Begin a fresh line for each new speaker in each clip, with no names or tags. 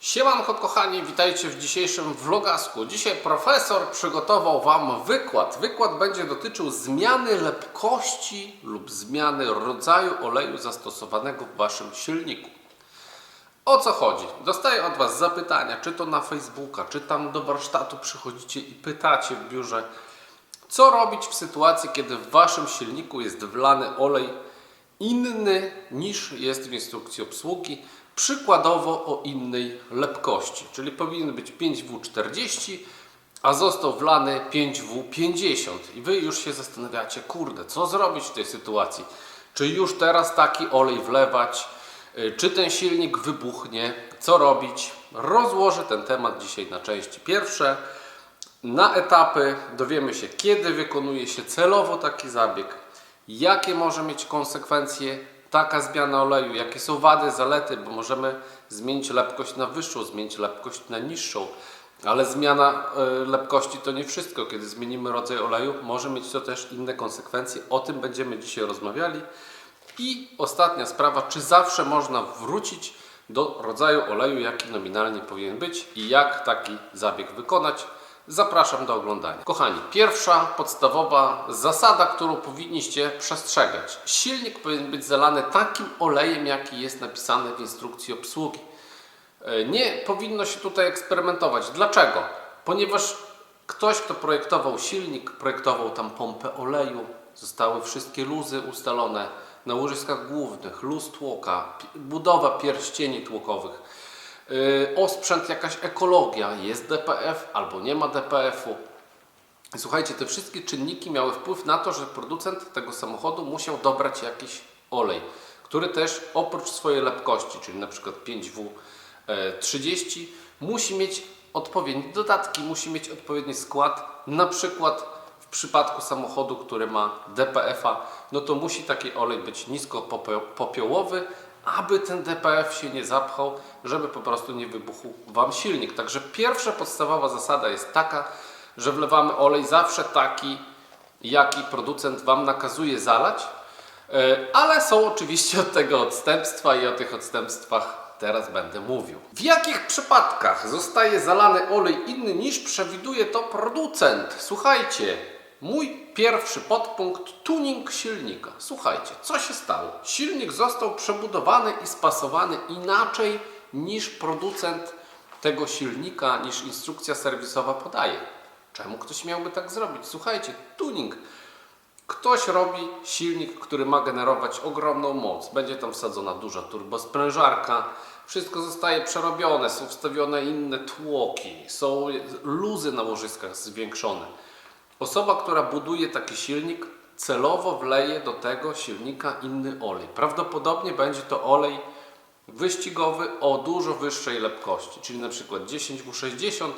Siemanko kochani, witajcie w dzisiejszym vlogasku. Dzisiaj profesor przygotował Wam wykład. Wykład będzie dotyczył zmiany lepkości lub zmiany rodzaju oleju zastosowanego w Waszym silniku. O co chodzi? Dostaję od Was zapytania, czy to na Facebooka, czy tam do warsztatu przychodzicie i pytacie w biurze, co robić w sytuacji, kiedy w Waszym silniku jest wlany olej inny niż jest w instrukcji obsługi, przykładowo o innej lepkości, czyli powinien być 5W40, a został wlany 5W50 i Wy już się zastanawiacie, kurde, co zrobić w tej sytuacji? Czy już teraz taki olej wlewać? Y, Czy ten silnik wybuchnie? Co robić? Rozłożę ten temat dzisiaj na części pierwsze. Na etapy dowiemy się, kiedy wykonuje się celowo taki zabieg, jakie może mieć konsekwencje taka zmiana oleju, jakie są wady, zalety, bo możemy zmienić lepkość na wyższą, zmienić lepkość na niższą, ale zmiana y, lepkości to nie wszystko. Kiedy zmienimy rodzaj oleju, może mieć to też inne konsekwencje. O tym będziemy dzisiaj rozmawiali. I ostatnia sprawa, czy zawsze można wrócić do rodzaju oleju, jaki nominalnie powinien być i jak taki zabieg wykonać. Zapraszam do oglądania. Kochani, pierwsza podstawowa zasada, którą powinniście przestrzegać. Silnik powinien być zalany takim olejem, jaki jest napisany w instrukcji obsługi. E, Nie powinno się tutaj eksperymentować. Dlaczego? Ponieważ ktoś, kto projektował silnik, projektował tam pompę oleju, zostały wszystkie luzy ustalone na łożyskach głównych, luz tłoka, budowa pierścieni tłokowych, osprzęt, jakaś ekologia, jest DPF albo nie ma DPF-u. Słuchajcie, te wszystkie czynniki miały wpływ na to, że producent tego samochodu musiał dobrać jakiś olej, który też oprócz swojej lepkości, czyli na przykład 5W30, musi mieć odpowiednie dodatki, musi mieć odpowiedni skład. Na przykład w przypadku samochodu, który ma DPF-a, no to musi taki olej być nisko popio- popiołowy, aby ten DPF się nie zapchał, żeby po prostu nie wybuchł Wam silnik. Także pierwsza podstawowa zasada jest taka, że wlewamy olej zawsze taki, jaki producent Wam nakazuje zalać, E, ale są oczywiście od tego odstępstwa i o tych odstępstwach teraz będę mówił. W jakich przypadkach zostaje zalany olej inny niż przewiduje to producent? Słuchajcie, mój pierwszy podpunkt tuning silnika. Słuchajcie, co się stało? Silnik został przebudowany i spasowany inaczej niż producent tego silnika, niż instrukcja serwisowa podaje. Czemu ktoś miałby tak zrobić? Słuchajcie, tuning. Ktoś robi silnik, który ma generować ogromną moc. Będzie tam wsadzona duża turbosprężarka. Wszystko zostaje przerobione, są wstawione inne tłoki, są luzy na łożyskach zwiększone. Osoba, która buduje taki silnik, celowo wleje do tego silnika inny olej. Prawdopodobnie będzie to olej wyścigowy o dużo wyższej lepkości, czyli na przykład 10W60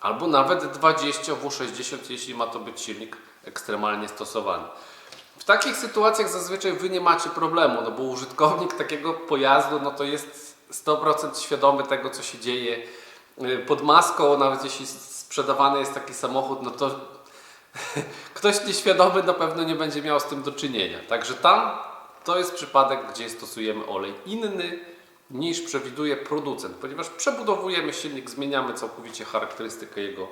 albo nawet 20W60, jeśli ma to być silnik ekstremalnie stosowany. W takich sytuacjach zazwyczaj Wy nie macie problemu, no bo użytkownik takiego pojazdu no to jest 100% świadomy tego, co się dzieje Yy, pod maską, nawet jeśli sprzedawany jest taki samochód, no to ktoś nieświadomy na pewno nie będzie miał z tym do czynienia. Także tam to jest przypadek, gdzie stosujemy olej inny niż przewiduje producent, ponieważ przebudowujemy silnik, zmieniamy całkowicie charakterystykę jego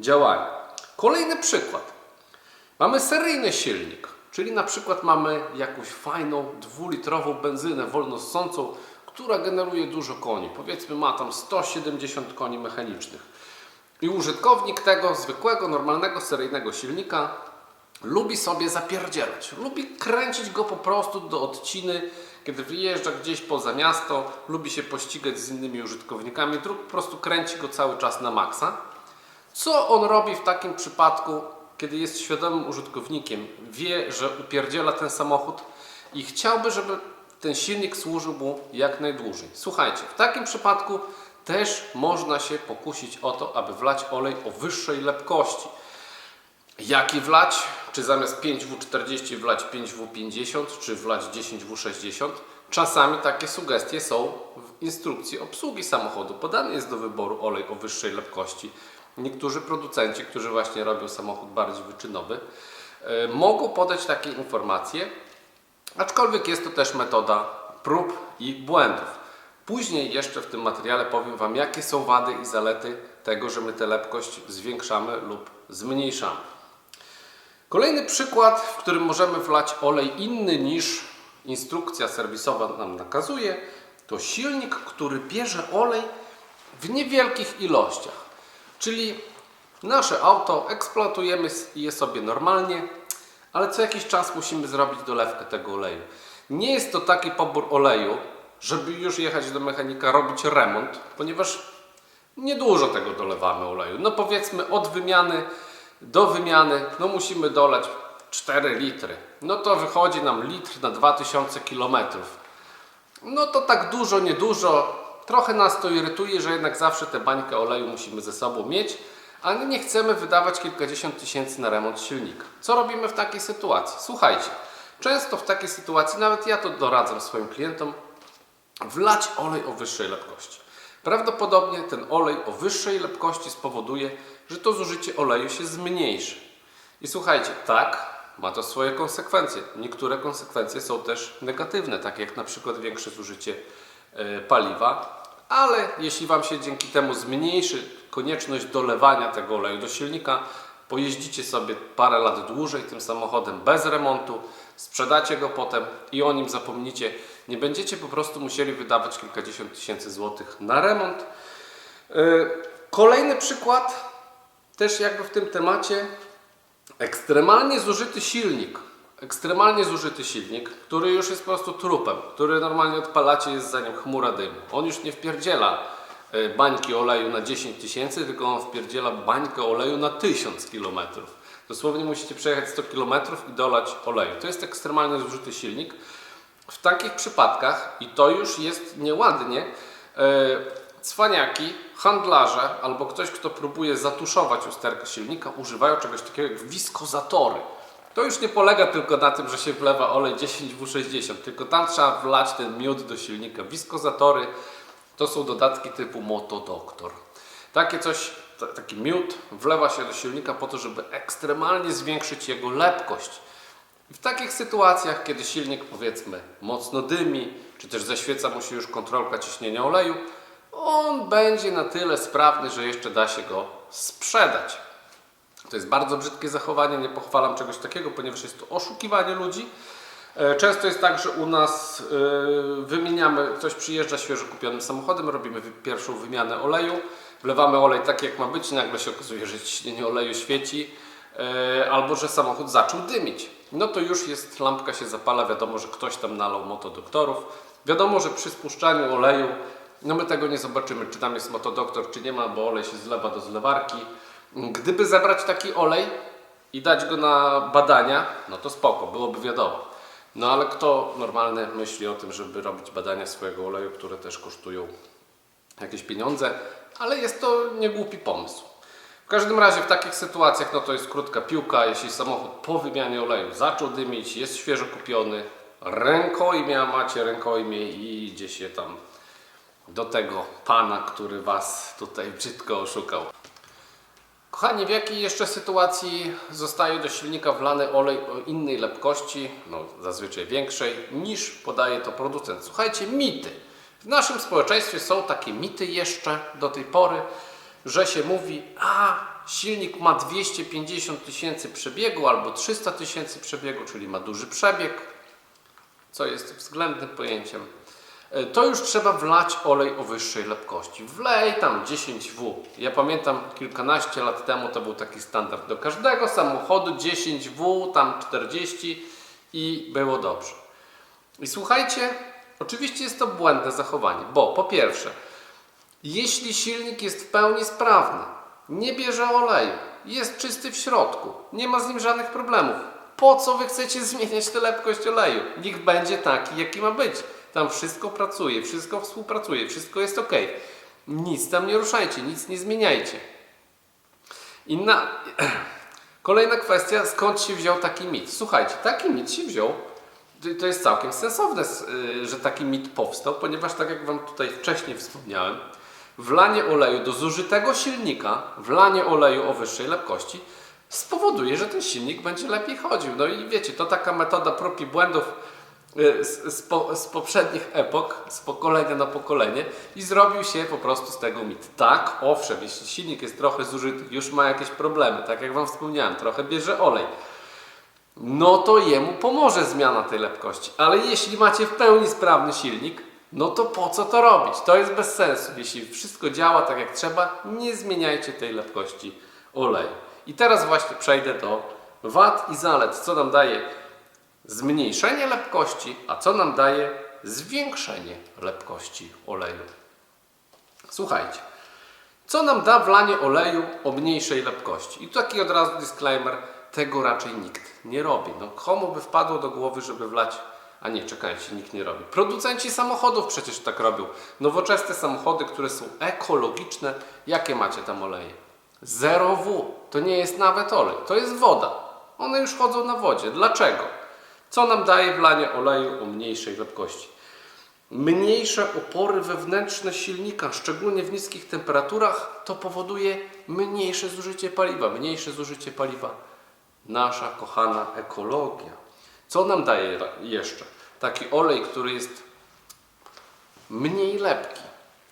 działania. Kolejny przykład. Mamy seryjny silnik, czyli na przykład mamy jakąś fajną dwulitrową benzynę wolnossącą, która generuje dużo koni. Powiedzmy ma tam 170 koni mechanicznych. I użytkownik tego zwykłego, normalnego, seryjnego silnika lubi sobie zapierdzielać. Lubi kręcić go po prostu do odciny, kiedy wyjeżdża gdzieś poza miasto, lubi się pościgać z innymi użytkownikami, dróg po prostu kręci go cały czas na maksa. Co on robi w takim przypadku, kiedy jest świadomym użytkownikiem, wie, że upierdziela ten samochód i chciałby, żeby ten silnik służył mu jak najdłużej. Słuchajcie, w takim przypadku też można się pokusić o to, aby wlać olej o wyższej lepkości. Jaki wlać? Czy zamiast 5W40 wlać 5W50, czy wlać 10W60? Czasami takie sugestie są w instrukcji obsługi samochodu. Podany jest do wyboru olej o wyższej lepkości. Niektórzy producenci, którzy właśnie robią samochód bardziej wyczynowy, e, mogą podać takie informacje, aczkolwiek jest to też metoda prób i błędów. Później jeszcze w tym materiale powiem Wam, jakie są wady i zalety tego, że my tę lepkość zwiększamy lub zmniejszamy. Kolejny przykład, w którym możemy wlać olej inny niż instrukcja serwisowa nam nakazuje, to silnik, który bierze olej w niewielkich ilościach. Czyli nasze auto eksploatujemy je sobie normalnie, ale co jakiś czas musimy zrobić dolewkę tego oleju. Nie jest to taki pobór oleju, żeby już jechać do mechanika robić remont, ponieważ niedużo tego dolewamy oleju. No powiedzmy od wymiany do wymiany, no musimy dolać 4 litry. No to wychodzi nam litr na 2000 km. No to tak dużo, niedużo. Trochę nas to irytuje, że jednak zawsze tę bańkę oleju musimy ze sobą mieć, a nie chcemy wydawać kilkadziesiąt tysięcy na remont silnika. Co robimy w takiej sytuacji? Słuchajcie, często w takiej sytuacji, nawet ja to doradzam swoim klientom, wlać olej o wyższej lepkości. Prawdopodobnie ten olej o wyższej lepkości spowoduje, że to zużycie oleju się zmniejszy. I słuchajcie, tak, ma to swoje konsekwencje. Niektóre konsekwencje są też negatywne, tak jak na przykład większe zużycie e, paliwa, ale jeśli Wam się dzięki temu zmniejszy konieczność dolewania tego oleju do silnika, pojeździcie sobie parę lat dłużej tym samochodem bez remontu, sprzedacie go potem i o nim zapomnicie. Nie będziecie po prostu musieli wydawać kilkadziesiąt tysięcy złotych na remont. Yy, Kolejny przykład, też jakby w tym temacie, ekstremalnie zużyty silnik. Ekstremalnie zużyty silnik, który już jest po prostu trupem, który normalnie odpalacie, jest za nim chmura dymu. On już nie wpierdziela e, bańki oleju na 10 tysięcy, tylko on wpierdziela bańkę oleju na 1000 km. Dosłownie musicie przejechać 100 km i dolać oleju. To jest ekstremalnie zużyty silnik. W takich przypadkach, i to już jest nieładnie, e, cwaniaki, handlarze albo ktoś, kto próbuje zatuszować usterkę silnika, używają czegoś takiego jak wiskozatory. To już nie polega tylko na tym, że się wlewa olej 10W60, tylko tam trzeba wlać ten miód do silnika. Wiskozatory to są dodatki typu Motodoktor. Takie coś, ta- taki miód wlewa się do silnika po to, żeby ekstremalnie zwiększyć jego lepkość. W takich sytuacjach, kiedy silnik powiedzmy mocno dymi, czy też zaświeca mu się już kontrolka ciśnienia oleju, on będzie na tyle sprawny, że jeszcze da się go sprzedać. To jest bardzo brzydkie zachowanie, nie pochwalam czegoś takiego, ponieważ jest to oszukiwanie ludzi. E, Często jest tak, że u nas e, wymieniamy, ktoś przyjeżdża świeżo kupionym samochodem, robimy pierwszą wymianę oleju, wlewamy olej tak jak ma być, nagle się okazuje, że ciśnienie oleju świeci, e, albo że samochód zaczął dymić. No to już jest, lampka się zapala, wiadomo, że ktoś tam nalał motodoktorów. Wiadomo, że przy spuszczaniu oleju, no my tego nie zobaczymy, czy tam jest motodoktor, czy nie ma, bo olej się zlewa do zlewarki. Gdyby zebrać taki olej i dać go na badania, no to spoko, byłoby wiadomo. No ale kto normalny myśli o tym, żeby robić badania swojego oleju, które też kosztują jakieś pieniądze, ale jest to niegłupi pomysł. W każdym razie w takich sytuacjach no to jest krótka piłka, jeśli samochód po wymianie oleju zaczął dymić, jest świeżo kupiony, rękojmia macie rękojmie i idzie się tam do tego pana, który was tutaj brzydko oszukał. Kochani, w jakiej jeszcze sytuacji zostaje do silnika wlany olej o innej lepkości, no zazwyczaj większej, niż podaje to producent? Słuchajcie, mity. W naszym społeczeństwie są takie mity jeszcze do tej pory, że się mówi, a silnik ma 250 tysięcy przebiegu albo 300 tysięcy przebiegu, czyli ma duży przebieg, co jest względnym pojęciem. E, To już trzeba wlać olej o wyższej lepkości. Wlej tam 10W. Ja pamiętam kilkanaście lat temu to był taki standard. Do każdego samochodu 10W, tam 40 i było dobrze. I słuchajcie, oczywiście jest to błędne zachowanie, bo po pierwsze, jeśli silnik jest w pełni sprawny, nie bierze oleju, jest czysty w środku, nie ma z nim żadnych problemów, po co wy chcecie zmieniać tę lepkość oleju? Niech będzie taki, jaki ma być. Tam wszystko pracuje, wszystko współpracuje, wszystko jest ok. Nic tam nie ruszajcie, nic nie zmieniajcie. Inna, kolejna kwestia, skąd się wziął taki mit? Słuchajcie, taki mit się wziął, to- jest całkiem sensowne, y, że taki mit powstał, ponieważ tak jak Wam tutaj wcześniej wspomniałem, wlanie oleju do zużytego silnika, wlanie oleju o wyższej lepkości spowoduje, że ten silnik będzie lepiej chodził. No i wiecie, to taka metoda prób i błędów y, z, z, po, z poprzednich epok, z pokolenia na pokolenie i zrobił się po prostu z tego mit. Tak, owszem, jeśli silnik jest trochę zużyty, już ma jakieś problemy, tak jak Wam wspomniałem, trochę bierze olej, no to jemu pomoże zmiana tej lepkości. Ale jeśli macie w pełni sprawny silnik, no to po co to robić? To jest bez sensu. Jeśli wszystko działa tak jak trzeba, nie zmieniajcie tej lepkości oleju. I teraz właśnie przejdę do wad i zalet. Co nam daje zmniejszenie lepkości, a co nam daje zwiększenie lepkości oleju. Słuchajcie, co nam da wlanie oleju o mniejszej lepkości? I tu taki od razu disclaimer, tego raczej nikt nie robi. No komu by wpadło do głowy, żeby wlać a nie, czekajcie, nikt nie robi. Producenci samochodów przecież tak robią. Nowoczesne samochody, które są ekologiczne, jakie macie tam oleje? 0W. To nie jest nawet olej, to jest woda. One już chodzą na wodzie. Dlaczego? Co nam daje wlanie oleju o mniejszej lepkości? Mniejsze opory wewnętrzne silnika, szczególnie w niskich temperaturach, to powoduje mniejsze zużycie paliwa. Mniejsze zużycie paliwa. Nasza kochana ekologia. Co nam daje jeszcze? Taki olej, który jest mniej lepki.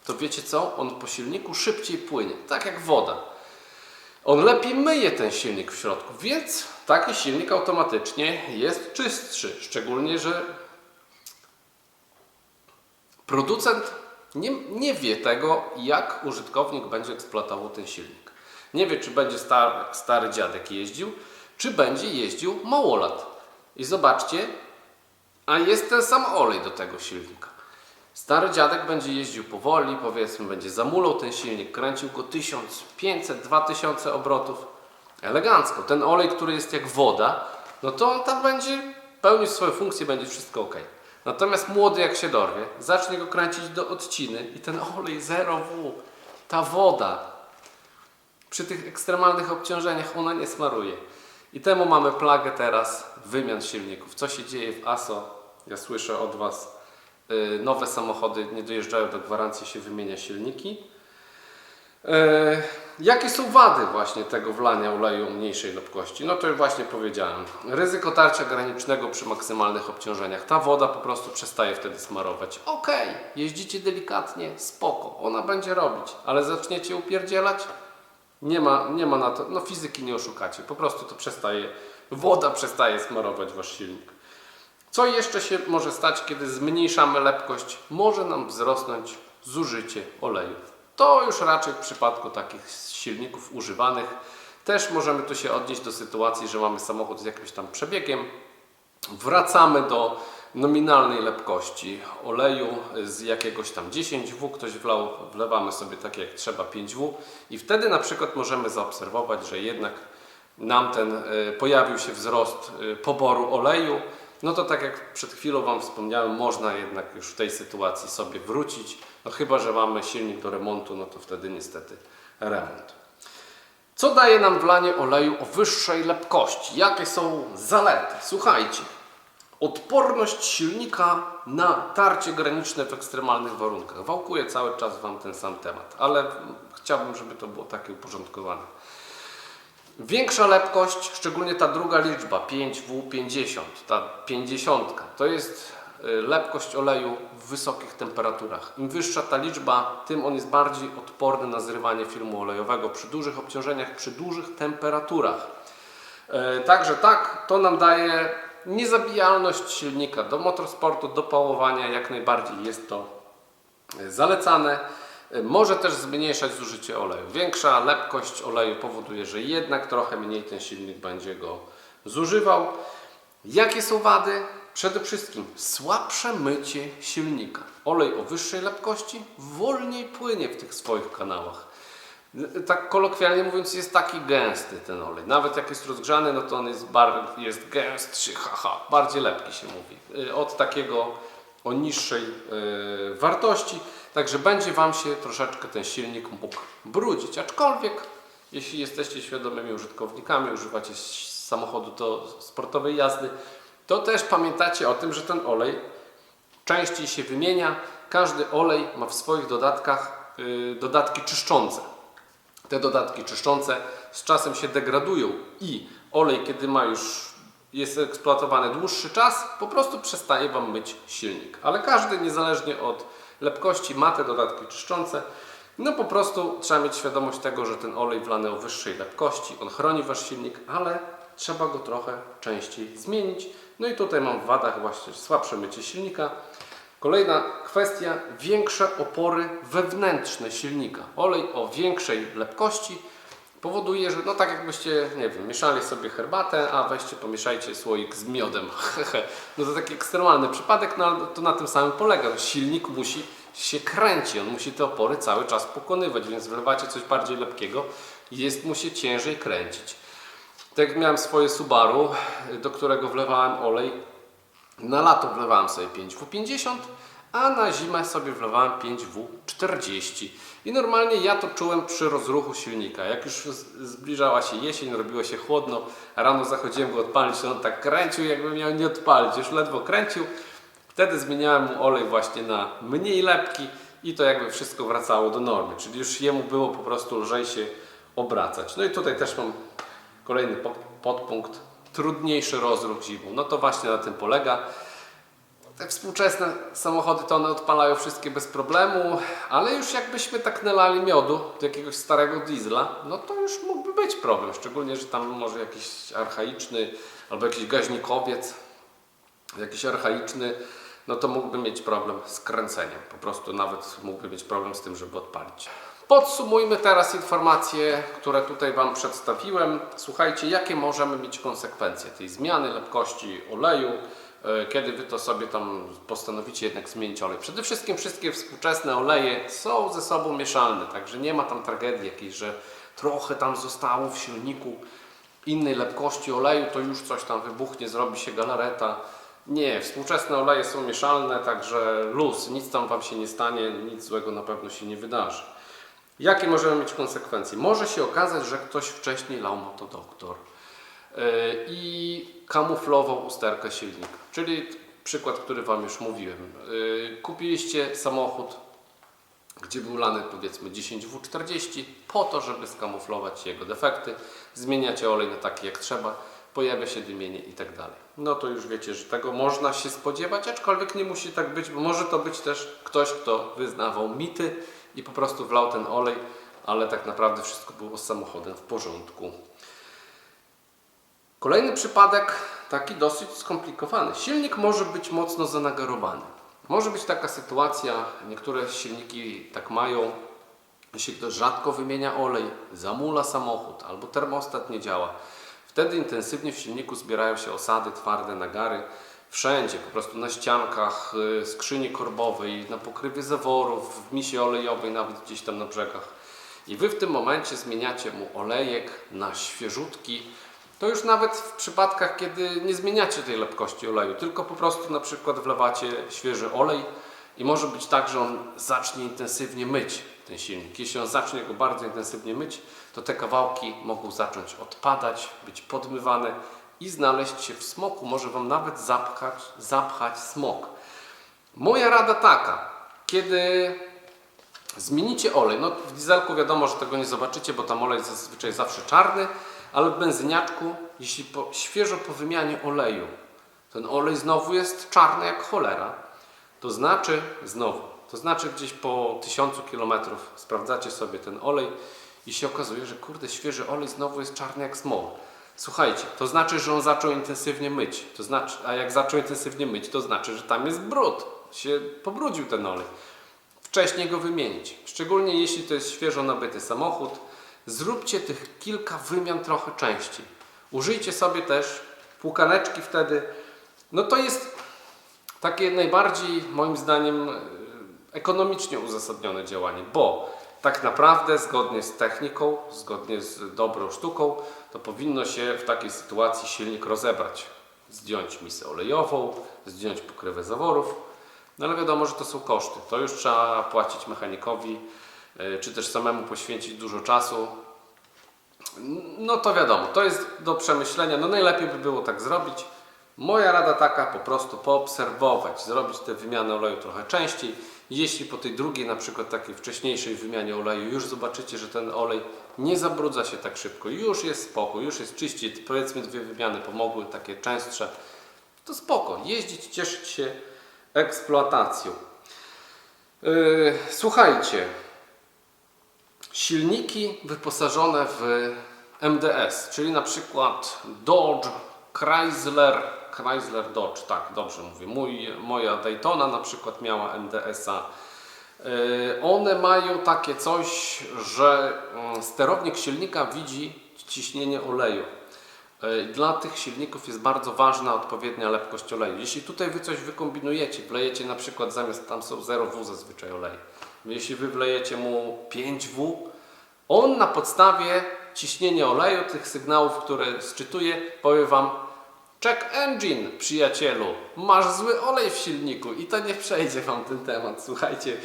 To wiecie co? On po silniku szybciej płynie, tak jak woda. On lepiej myje ten silnik w środku, więc taki silnik automatycznie jest czystszy. Szczególnie, że producent nie, nie wie tego, jak użytkownik będzie eksploatował ten silnik. Nie wie, czy będzie stary, stary dziadek jeździł, czy będzie jeździł małolat. I zobaczcie, a jest ten sam olej do tego silnika. Stary dziadek będzie jeździł powoli, powiedzmy, będzie zamulał ten silnik, kręcił go 1500-2000 obrotów. Elegancko. Ten olej, który jest jak woda, no to on tam będzie pełnił swoją funkcję, będzie wszystko ok. Natomiast młody jak się dorwie, zacznie go kręcić do odciny i ten olej 0W, ta woda, przy tych ekstremalnych obciążeniach ona nie smaruje. I temu mamy plagę teraz wymian silników. Co się dzieje w ASO? Ja słyszę od Was, yy, nowe samochody nie dojeżdżają do gwarancji, się wymienia silniki. Yy, jakie są wady właśnie tego wlania oleju o mniejszej lepkości? No to już właśnie powiedziałem. Ryzyko tarcia granicznego przy maksymalnych obciążeniach. Ta woda po prostu przestaje wtedy smarować. Okej, jeździcie delikatnie, spoko, ona będzie robić, ale zaczniecie upierdzielać, nie ma, nie ma na to, no fizyki nie oszukacie, po prostu to przestaje, woda przestaje smarować wasz silnik. Co jeszcze się może stać, kiedy zmniejszamy lepkość? Może nam wzrosnąć zużycie oleju. To już raczej w przypadku takich silników używanych. Też możemy tu się odnieść do sytuacji, że mamy samochód z jakimś tam przebiegiem, wracamy do nominalnej lepkości oleju z jakiegoś tam 10W, ktoś wlał, wlewamy sobie tak jak trzeba 5W i wtedy na przykład możemy zaobserwować, że jednak nam ten y, pojawił się wzrost y, poboru oleju, no to tak jak przed chwilą Wam wspomniałem, można jednak już w tej sytuacji sobie wrócić, no chyba, że mamy silnik do remontu, no to wtedy niestety remont. Co daje nam wlanie oleju o wyższej lepkości? Jakie są zalety? Słuchajcie, odporność silnika na tarcie graniczne w ekstremalnych warunkach. Wałkuję cały czas Wam ten sam temat, ale chciałbym, żeby to było takie uporządkowane. Większa lepkość, szczególnie ta druga liczba 5W50, ta 50, to jest y, lepkość oleju w wysokich temperaturach. Im wyższa ta liczba, tym on jest bardziej odporny na zrywanie filmu olejowego przy dużych obciążeniach, przy dużych temperaturach. E, Także tak, to nam daje niezabijalność silnika do motorsportu, do pałowania, jak najbardziej jest to e, zalecane. Może też zmniejszać zużycie oleju. Większa lepkość oleju powoduje, że jednak trochę mniej ten silnik będzie go zużywał. Jakie są wady? Przede wszystkim słabsze mycie silnika. Olej o wyższej lepkości wolniej płynie w tych swoich kanałach. Tak kolokwialnie mówiąc, jest taki gęsty ten olej. Nawet jak jest rozgrzany, no to on jest, bar, jest gęstszy, haha, bardziej lepki się mówi. Y, Od takiego o niższej y, wartości. Także będzie Wam się troszeczkę ten silnik mógł brudzić. Aczkolwiek, jeśli jesteście świadomymi użytkownikami, używacie samochodu do sportowej jazdy, to też pamiętacie o tym, że ten olej częściej się wymienia. Każdy olej ma w swoich dodatkach y, dodatki czyszczące. Te dodatki czyszczące z czasem się degradują i olej, kiedy ma już jest eksploatowany dłuższy czas, po prostu przestaje Wam myć silnik. Ale każdy, niezależnie od lepkości, ma te dodatki czyszczące. No po prostu trzeba mieć świadomość tego, że ten olej wlany o wyższej lepkości, on chroni Wasz silnik, ale trzeba go trochę częściej zmienić. No i tutaj mam w wadach właśnie słabsze mycie silnika. Kolejna kwestia, większe opory wewnętrzne silnika. Olej o większej lepkości powoduje, że no tak jakbyście, nie wiem, mieszali sobie herbatę, a weźcie pomieszajcie słoik z miodem. no to taki ekstremalny przypadek, no ale to na tym samym polega. Silnik musi się kręci, on musi te opory cały czas pokonywać, więc wlewacie coś bardziej lepkiego i jest mu się ciężej kręcić. Tak jak miałem swoje Subaru, do którego wlewałem olej, na lato wlewałem sobie 5W50, a na zimę sobie wlewałem 5W40. I normalnie ja to czułem przy rozruchu silnika. Jak już zbliżała się jesień, robiło się chłodno, rano zachodziłem go odpalić, on tak kręcił, jakby miał nie odpalić, już ledwo kręcił. Wtedy zmieniałem mu olej właśnie na mniej lepki i to jakby wszystko wracało do normy, czyli już jemu było po prostu lżej się obracać. No i tutaj też mam kolejny po- podpunkt, trudniejszy rozruch zimą. No to właśnie na tym polega. Te współczesne samochody to one odpalają wszystkie bez problemu, ale już jakbyśmy tak nalali miodu do jakiegoś starego diesla, no to już mógłby być problem, szczególnie, że tam może jakiś archaiczny albo jakiś gaźnikowiec, jakiś archaiczny, no to mógłby mieć problem z kręceniem. Po prostu nawet mógłby mieć problem z tym, żeby odpalić. Podsumujmy teraz informacje, które tutaj Wam przedstawiłem. Słuchajcie, jakie możemy mieć konsekwencje tej zmiany lepkości oleju, kiedy Wy to sobie tam postanowicie jednak zmienić olej. Przede wszystkim wszystkie współczesne oleje są ze sobą mieszalne, także nie ma tam tragedii jakiejś, że trochę tam zostało w silniku innej lepkości oleju, to już coś tam wybuchnie, zrobi się galareta. Nie, współczesne oleje są mieszalne, także luz, nic tam Wam się nie stanie, nic złego na pewno się nie wydarzy. Jakie możemy mieć konsekwencje? Może się okazać, że ktoś wcześniej lał motodoktor i kamuflował usterkę silnika. Czyli przykład, który Wam już mówiłem. Yy, Kupiliście samochód, gdzie był lany powiedzmy 10W40 po to, żeby skamuflować jego defekty. Zmieniacie olej na taki jak trzeba, pojawia się dymienie i tak dalej. No to już wiecie, że tego można się spodziewać, aczkolwiek nie musi tak być, bo może to być też ktoś, kto wyznawał mity i po prostu wlał ten olej, ale tak naprawdę wszystko było z samochodem w porządku. Kolejny przypadek, taki dosyć skomplikowany. Silnik może być mocno zanagarowany. Może być taka sytuacja, niektóre silniki tak mają, jeśli ktoś rzadko wymienia olej, zamula samochód albo termostat nie działa, wtedy intensywnie w silniku zbierają się osady, twarde nagary, wszędzie, po prostu na ściankach, y, skrzyni korbowej, na pokrywie zaworów, w misie olejowej, nawet gdzieś tam na brzegach. I Wy w tym momencie zmieniacie mu olejek na świeżutki, to już nawet w przypadkach, kiedy nie zmieniacie tej lepkości oleju, tylko po prostu na przykład wlewacie świeży olej i może być tak, że on zacznie intensywnie myć ten silnik. Jeśli on zacznie go bardzo intensywnie myć, to te kawałki mogą zacząć odpadać, być podmywane i znaleźć się w smoku. Może Wam nawet zapchać, zapchać smok. Moja rada taka, kiedy Zmienicie olej. No w dieselku wiadomo, że tego nie zobaczycie, bo tam olej jest zazwyczaj zawsze czarny, ale w benzyniaczku, jeśli po, świeżo po wymianie oleju ten olej znowu jest czarny jak cholera, to znaczy znowu, to znaczy gdzieś po tysiącu kilometrów sprawdzacie sobie ten olej i się okazuje, że kurde, świeży olej znowu jest czarny jak smog. Słuchajcie, to znaczy, że on zaczął intensywnie myć. To znaczy, a jak zaczął intensywnie myć, to znaczy, że tam jest brud. Się pobrudził ten olej wcześniej go wymienić. Szczególnie jeśli to jest świeżo nabyty samochód, zróbcie tych kilka wymian trochę częściej. Użyjcie sobie też płukaneczki wtedy. No to jest takie najbardziej moim zdaniem e, ekonomicznie uzasadnione działanie, bo tak naprawdę zgodnie z techniką, zgodnie z dobrą sztuką, to powinno się w takiej sytuacji silnik rozebrać. Zdjąć misę olejową, zdjąć pokrywę zaworów, no ale wiadomo, że to są koszty. To już trzeba płacić mechanikowi, czy też samemu poświęcić dużo czasu. No to wiadomo, to jest do przemyślenia. No najlepiej by było tak zrobić. Moja rada taka, po prostu poobserwować, zrobić te wymiany oleju trochę częściej. Jeśli po tej drugiej, na przykład takiej wcześniejszej wymianie oleju, już zobaczycie, że ten olej nie zabrudza się tak szybko, już jest spokój, już jest czyściej, powiedzmy dwie wymiany pomogły, takie częstsze, to spoko, jeździć, cieszyć się eksploatacją. Yy, słuchajcie, silniki wyposażone w MDS, czyli na przykład Dodge, Chrysler, Chrysler Dodge, tak, dobrze mówię, Mój, moja Daytona na przykład miała MDS-a. Yy, One mają takie coś, że mm, sterownik silnika widzi ciśnienie oleju. Yy, Dla tych silników jest bardzo ważna odpowiednia lepkość oleju. Jeśli tutaj Wy coś wykombinujecie, wlejecie na przykład zamiast tam są 0W zazwyczaj olej. Jeśli Wy wlejecie mu 5W, on na podstawie ciśnienia oleju, tych sygnałów, które sczytuje, powie Wam check engine, przyjacielu, masz zły olej w silniku i to nie przejdzie Wam ten temat. Słuchajcie,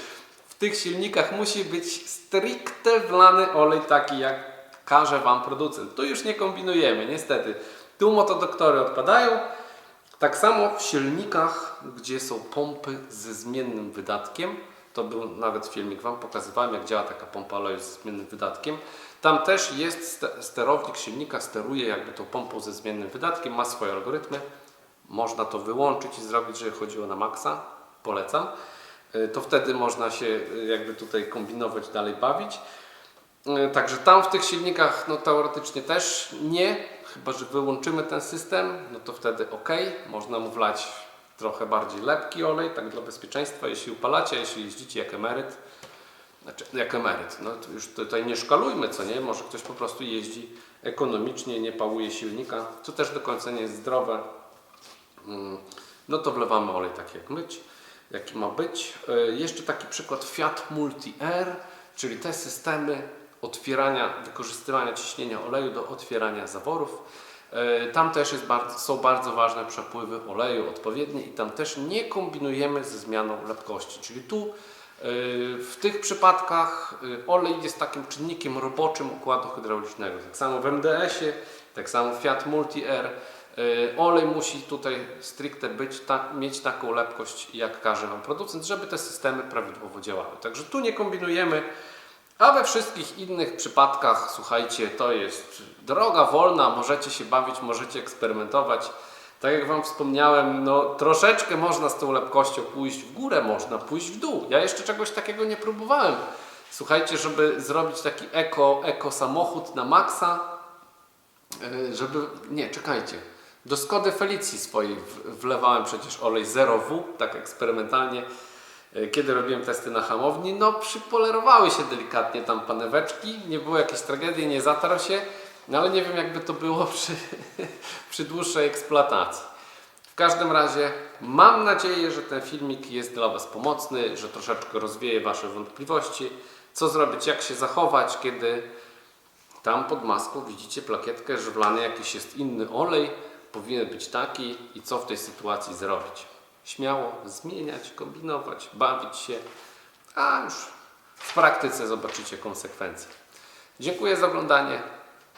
w tych silnikach musi być stricte wlany olej taki, jak każe Wam producent. Tu już nie kombinujemy, niestety. Tu motodoktory odpadają. Tak samo w silnikach, gdzie są pompy ze zmiennym wydatkiem, to był nawet filmik Wam pokazywałem, jak działa taka pompa oleju ze zmiennym wydatkiem. Tam też jest ste- sterownik silnika, steruje jakby tą pompą ze zmiennym wydatkiem, ma swoje algorytmy. Można to wyłączyć i zrobić, żeby chodziło na maksa. Polecam. Y, To wtedy można się y, jakby tutaj kombinować, dalej bawić. Y, Także tam w tych silnikach no teoretycznie też nie, chyba że wyłączymy ten system, no to wtedy ok, można mu wlać trochę bardziej lepki olej, tak dla bezpieczeństwa, jeśli upalacie, jeśli jeździcie jak emeryt, znaczy jak emeryt, no to już tutaj nie szkalujmy, co nie, może ktoś po prostu jeździ ekonomicznie, nie pałuje silnika, co też do końca nie jest zdrowe, Mm, no to wlewamy olej tak jak myć, jaki ma być. E, Jeszcze taki przykład Fiat Multi-Air, czyli te systemy otwierania, wykorzystywania ciśnienia oleju do otwierania zaworów. E, Tam też bardzo, są bardzo ważne przepływy oleju odpowiednie i tam też nie kombinujemy ze zmianą lepkości. Czyli tu e, w tych przypadkach e, olej jest takim czynnikiem roboczym układu hydraulicznego. Tak samo w MDS-ie, tak samo w Fiat Multi-Air. E, Olej musi tutaj stricte być, ta, mieć taką lepkość, jak każe Wam producent, żeby te systemy prawidłowo działały. Także tu nie kombinujemy, a we wszystkich innych przypadkach, słuchajcie, to jest droga wolna, możecie się bawić, możecie eksperymentować. Tak jak Wam wspomniałem, no troszeczkę można z tą lepkością pójść w górę, można pójść w dół. Ja jeszcze czegoś takiego nie próbowałem. Słuchajcie, żeby zrobić taki eko, eko samochód na maksa, E, żeby. Nie, czekajcie. Do Skody Felicji swojej wlewałem przecież olej 0W, tak eksperymentalnie. E, Kiedy robiłem testy na hamowni, no przypolerowały się delikatnie tam paneweczki, nie było jakiejś tragedii, nie zatarł się, no ale nie wiem jakby to było przy, przy dłuższej eksploatacji. W każdym razie mam nadzieję, że ten filmik jest dla Was pomocny, że troszeczkę rozwieje Wasze wątpliwości, co zrobić, jak się zachować, kiedy tam pod maską widzicie plakietkę, że wlany jakiś jest inny olej, powinien być taki i co w tej sytuacji zrobić. Śmiało zmieniać, kombinować, bawić się, a już w praktyce zobaczycie konsekwencje. Dziękuję za oglądanie.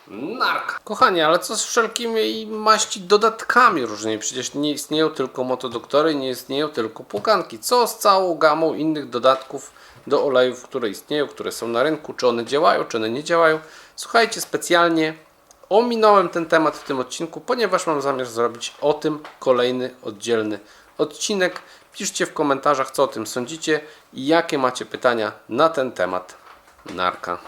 Narka. Kochani, ale co z wszelkimi maści dodatkami różnymi? Przecież nie istnieją tylko motodoktory, nie istnieją tylko płukanki. Co z całą gamą innych dodatków do olejów, które istnieją, które są na rynku? Czy one działają, czy one nie działają? Słuchajcie, specjalnie ominąłem ten temat w tym odcinku, ponieważ mam zamiar zrobić o tym kolejny oddzielny odcinek. Piszcie w komentarzach, co o tym sądzicie i jakie macie pytania na ten temat. Narka.